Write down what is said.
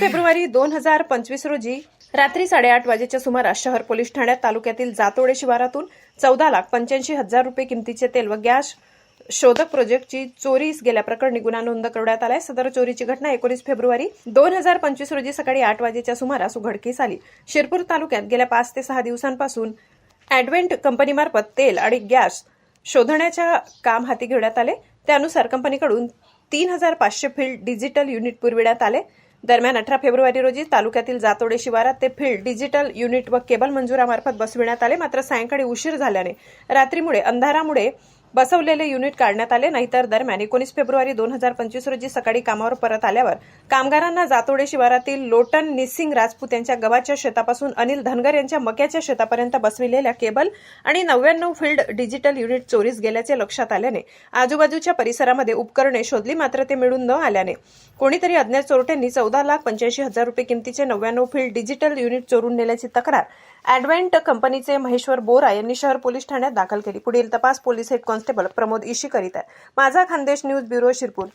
February दोन हजार पंचवीस रोजी रात्री साडेआठ वाजेच्या सुमारास शहर पोलीस ठाण्यात तालुक्यातील जातोडे शिवारातून चौदा लाख पंच्याऐंशी हजार रुपये किमतीचे तेल व गॅस शोधक प्रोजेक्टची चोरी गेल्याप्रकरणी गुन्हा नोंद करण्यात आलाय. सदर चोरीची घटना एकोणीस फेब्रुवारी दोन हजार पंचवीस रोजी सकाळी आठ वाजेच्या सुमारास उघडकीस आली. शिरपूर तालुक्यात गेल्या पाच ते सहा दिवसांपासून अॅडव्हेंट कंपनीमार्फत तेल आणि गॅस शोधण्याच्या काम हाती घेण्यात आले. त्यानुसार कंपनीकडून तीन हजार पाचशे फील्ड डिजिटल युनिट पुरविण्यात आले. दरम्यान अठरा फेब्रुवारी रोजी तालुक्यातील जातोडे शिवारात ते फील्ड डिजिटल युनिट व केबल मंजुरामार्फत बसविण्यात आले. मात्र सायंकाळी उशीर झाल्याने रात्रीमुळे अंधारामुळे बसवलेले युनिट काढण्यात आले नाहीतर दरम्यान एकोणीस फेब्रुवारी दोन हजार पंचवीस रोजी सकाळी कामावर परत आल्यावर कामगारांना जातोडे शिवारातील लोटन निसिंग राजपूत यांच्या गव्हाच्या शेतापासून अनिल धनगर यांच्या मक्याच्या शेतापर्यंत बसविलेल्या केबल आणि नव्याण्णव फील्ड डिजिटल युनिट चोरीस गेल्याचे लक्षात आल्याने आजूबाजूच्या परिसरामध्ये उपकरणे शोधली मात्र ते मिळून न आल्याने. कोणीतरी अज्ञात चोरट्यांनी चौदा लाख पंच्याऐंशी हजार रुपये किमतीचे नव्याण्णव फील्ड डिजिटल युनिट चोरून नेल्याची तक्रार अॅडव्हेंट कंपनीचे महेश्वर बोरा यांनी शहर पोलीस ठाण्यात दाखल केली. पुढील तपास police head constable Pramod Ishi करीत आहे. माझा खानदेश न्यूज ब्युरो शिरपूर.